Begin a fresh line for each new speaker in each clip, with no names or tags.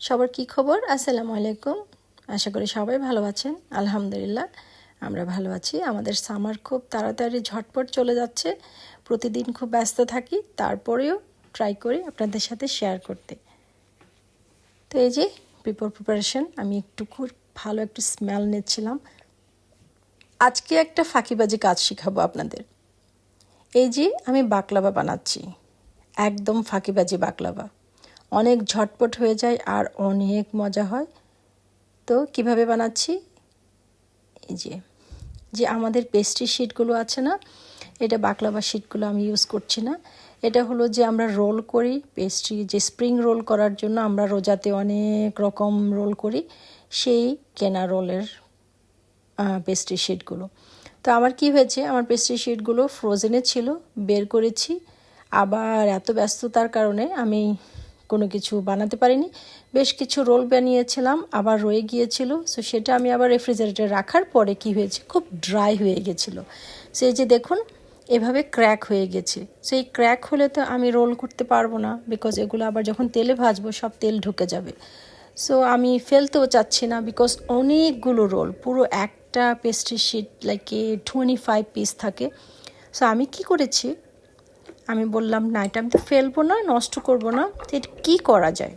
সবার কি খবর? আসসালামু আলাইকুম। আশা করি সবাই ভালো আছেন। আলহামদুলিল্লাহ, আমরা ভালো আছি। আমাদের সামার খুব তাড়াতাড়ি ঝটপট চলে যাচ্ছে। প্রতিদিন খুব ব্যস্ত থাকি, তারপরেও ট্রাই করি আপনাদের সাথে শেয়ার করতে। তো এই যে প্রিপোর প্রিপারেশন আমি একটু খুব ভালো একটু স্মেল নিচ্ছিলাম। আজকে একটা ফাঁকিবাজি কাজ শিখাবো আপনাদের। এই যে, আমি বাকলাবা বানাচ্ছি। একদম ফাঁকিবাজি বাকলাবা। অনেক ঝটপট হয়ে যায় আর অনেক মজা হয়। তো কীভাবে বানাচ্ছি? এই যে যে আমাদের পেস্ট্রি শিটগুলো আছে না, এটা বাকলাবা শিটগুলো আমি ইউজ করছি না। এটা হলো যে আমরা রোল করি পেস্ট্রি যে স্প্রিং রোল করার জন্য আমরা রোজাতে অনেক রকম রোল করি, সেই কেনা রোলের পেস্ট্রি শিটগুলো তো আমার কি হয়েছে, আমার পেস্ট্রি শিটগুলো ফ্রোজেনে ছিল, বের করেছি। আবার এত ব্যস্ততার কারণে আমি কোনো কিছু বানাতে পারিনি। বেশ কিছু রোল বানিয়েছিলাম, আবার রয়ে গিয়েছিল। সো সেটা আমি আবার রেফ্রিজারেটরে রাখার পরে কি হয়েছে? খুব ড্রাই হয়ে গেছিল। সেই যে দেখুন, এভাবে ক্র্যাক হয়ে গেছে। সেই ক্র্যাক হলে তো আমি রোল করতে পারব না বিকজ এগুলো আবার যখন তেলে ভাজবো, সব তেল ঢুকে যাবে। সো আমি ফেলতেও চাচ্ছি না বিকজ অনেকগুলো রোল পুরো একটা pastry sheet like twenty five piece থাকে। সো আমি কি করেছি? আমি বললাম, না, এটা আমি তো ফেলব না, নষ্ট করব না। এটা কী করা যায়?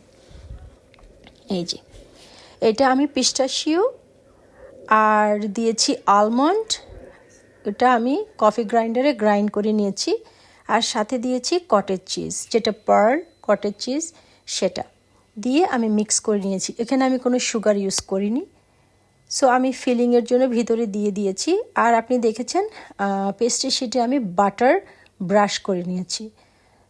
এই যে, এটা আমি পিস্টাশিও আর দিয়েছি আলমন্ড এটা আমি কফি গ্রাইন্ডারে গ্রাইন্ড করে নিয়েছি। আর সাথে দিয়েছি কটেজ চিজ যেটা পার্ল কটেজ চিজ সেটা দিয়ে আমি মিক্স করে নিয়েছি। এখানে আমি কোনো সুগার ইউজ করিনি। সো আমি ফিলিংয়ের জন্য ভিতরে দিয়ে দিয়েছি। আর আপনি দেখেছেন পেস্ট্রি শিটে আমি বাটার ব্রাশ করে নিয়েছি।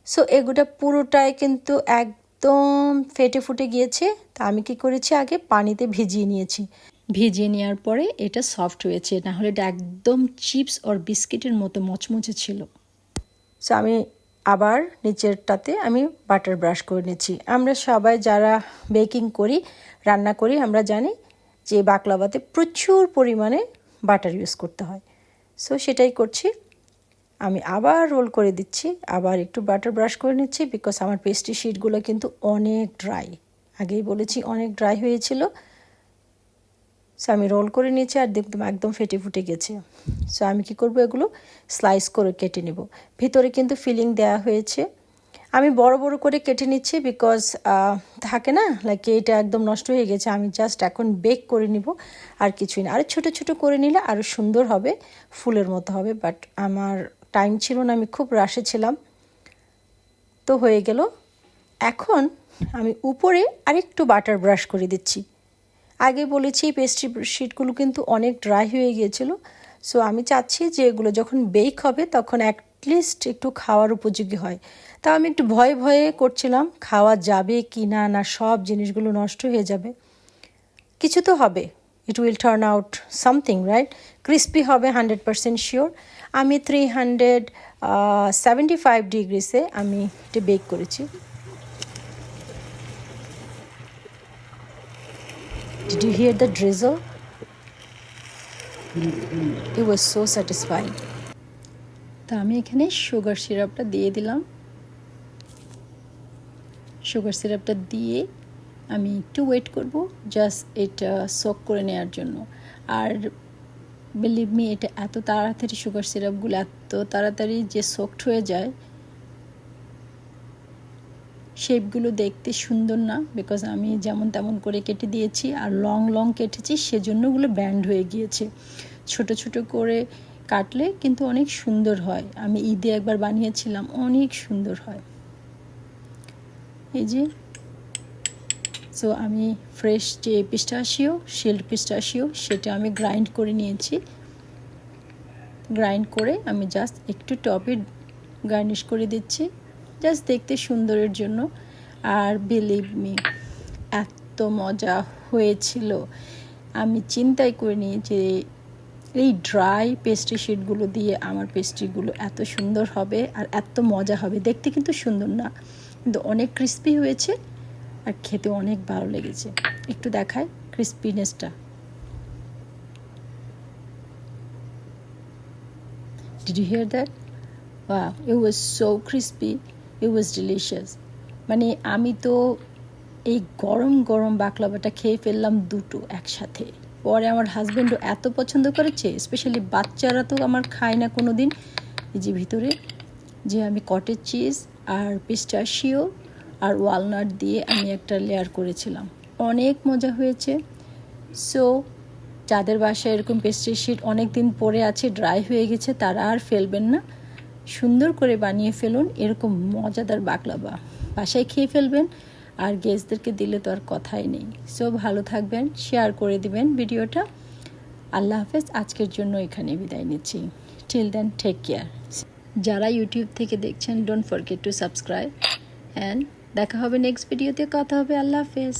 সো এগুলো পুরোটাই কিন্তু একদম ফেটে ফুটে গিয়েছে। তা আমি কি করেছি আগে? পানিতে ভিজিয়ে নিয়েছি। ভিজিয়ে নেওয়ার পরে এটা সফট হয়েছে, না হলে এটা একদম চিপস ওর বিস্কিটের মতো মচমচে ছিল। সো আমি আবার নিচেরটাতে আমি বাটার ব্রাশ করে নিয়েছি। আমরা সবাই যারা বেকিং করি, রান্না করি, আমরা জানি যে বাকলাবাতে প্রচুর পরিমাণে বাটার ইউজ করতে হয়। সো সেটাই করছি। আমি আবার রোল করে দিচ্ছি, আবার একটু বাটার ব্রাশ করে নিচ্ছি বিকজ আমার পেস্ট্রি শিটগুলো কিন্তু অনেক ড্রাই আগেই বলেছি অনেক ড্রাই হয়েছিল। সো আমি রোল করে নিয়েছি আর দেখতাম একদম ফেটে ফুটে গেছে। সো আমি কি করব এগুলো? স্লাইস করে কেটে নেব। ভিতরে কিন্তু ফিলিং দেওয়া হয়েছে। আমি বড় বড় করে কেটে নিচ্ছি বিকজ থাকে না? লাইক এটা একদম নষ্ট হয়ে গেছে। আমি জাস্ট এখন বেক করে নিব। আর কিছুই না। আর ছোট ছোট করে নিলে আরও সুন্দর হবে। ফুলের মতো হবে। বাট আমার টাইম ছিল না, আমি খুব রাশে ছিলাম। তো হয়ে গেল। এখন আমি উপরে আরেকটু বাটার ব্রাশ করে দিচ্ছি। আগে বলেছি পেস্ট্রি শিটগুলো কিন্তু অনেক ড্রাই হয়ে গিয়েছিল। সো আমি চাচ্ছি যে এগুলো যখন বেক হবে, তখন অ্যাটলিস্ট একটু খাওয়ার উপযোগী হয়। তা আমি একটু ভয়ে ভয়ে করছিলাম, খাওয়া যাবে কি না না সব জিনিসগুলো নষ্ট হয়ে যাবে। কিছু তো হবে। It will turn out something right crispy হবে হান্ড্রেড পারসেন্ট শিওর আমি থ্রি হান্ড্রেড সেভেন্টি ফাইভ ডিগ্রিসে আমি এটা বেক করেছি Did you hear the drizzle? It was so satisfying. তা আমি এখানে সুগার সিরাপটা দিয়ে দিলাম সুগার সিরাপটা দিয়ে আমি একটু ওয়েট করব জাস্ট এটা সক করে নেওয়ার জন্য আর বিলিভ মি এটা এত তাড়াতাড়ি সুগার সিরাপগুলো এত তাড়াতাড়ি যে সফট হয়ে যায় শেপগুলো দেখতে সুন্দর না বিকজ আমি যেমন তেমন করে কেটে দিয়েছি, আর লং লং কেটেছি সেজন্য ওগুলো ব্যান্ড হয়ে গিয়েছে। ছোট ছোট করে কাটলে কিন্তু অনেক সুন্দর হয়। আমি ঈদে একবার বানিয়েছিলাম, অনেক সুন্দর হয়। এই যে সো আমি ফ্রেশ যে পিস্টাশিও শিল্ড পিস্টাশিও সেটা আমি গ্রাইন্ড করে নিয়েছি। গ্রাইন্ড করে আমি জাস্ট একটু টপে গার্নিশ করে দিচ্ছি। জাস্ট দেখতে সুন্দরের জন্য। আর বিলিভ মি এত মজা হয়েছিল। আমি চিন্তাই করিনি যে এই ড্রাই পেস্ট্রি শিটগুলো দিয়ে আমার পেস্ট্রিগুলো এত সুন্দর হবে আর এত মজা হবে। দেখতে কিন্তু সুন্দর না, কিন্তু অনেক ক্রিস্পি হয়েছে। আর খেতে অনেক ভালো লেগেছে একটু দেখায় ক্রিস্পিনেসটা Did you hear that? Wow, it was so crispy. It was delicious. মানে আমি তো এই গরম গরম বাকলাভাটা খেয়ে ফেললাম দুটো একসাথে পরে আমার হাজব্যান্ডও এত পছন্দ করেছে স্পেশালি বাচ্চারা তো আমার খায় না কোনো দিন এই যে ভিতরে যে আমি কটেজ চিজ আর পিস্টাশিও আর ওয়ালনাট দিয়ে আমি একটা লেয়ার করেছিলাম। অনেক মজা হয়েছে। সো যাদের বাসায় এরকম পেস্ট্রি শিট অনেক দিন পরে আছে ড্রাই হয়ে গেছে, তারা আর ফেলবেন না। সুন্দর করে বানিয়ে ফেলুন, এরকম মজাদার বাকলাবা। বাসায় খেয়ে ফেলবেন, আর গেস্টদেরকে দিলে তো আর কথাই নেই। সো ভালো থাকবেন শেয়ার করে দিবেন ভিডিওটা। আল্লাহ হাফেজ, আজকের জন্য এখানে বিদায় নিচ্ছি। টিল দেন টেক কেয়ার যারা ইউটিউব থেকে দেখছেন don't forget to subscribe and দেখা হবে নেক্সট ভিডিওতে কথা হবে আল্লাহ হাফেজ।